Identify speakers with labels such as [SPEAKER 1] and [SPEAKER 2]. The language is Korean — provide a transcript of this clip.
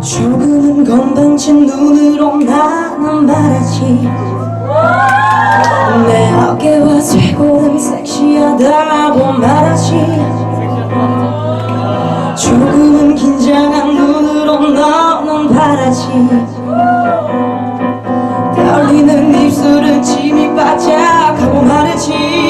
[SPEAKER 1] 조금은 건방진 눈으로 나는 말하지. 내 어깨와 쇄골은 섹시하다고 말하지. 조금은 긴장한 눈으로 너는 바라지. 떨리는 입술은 침이 바짝하고 말하지.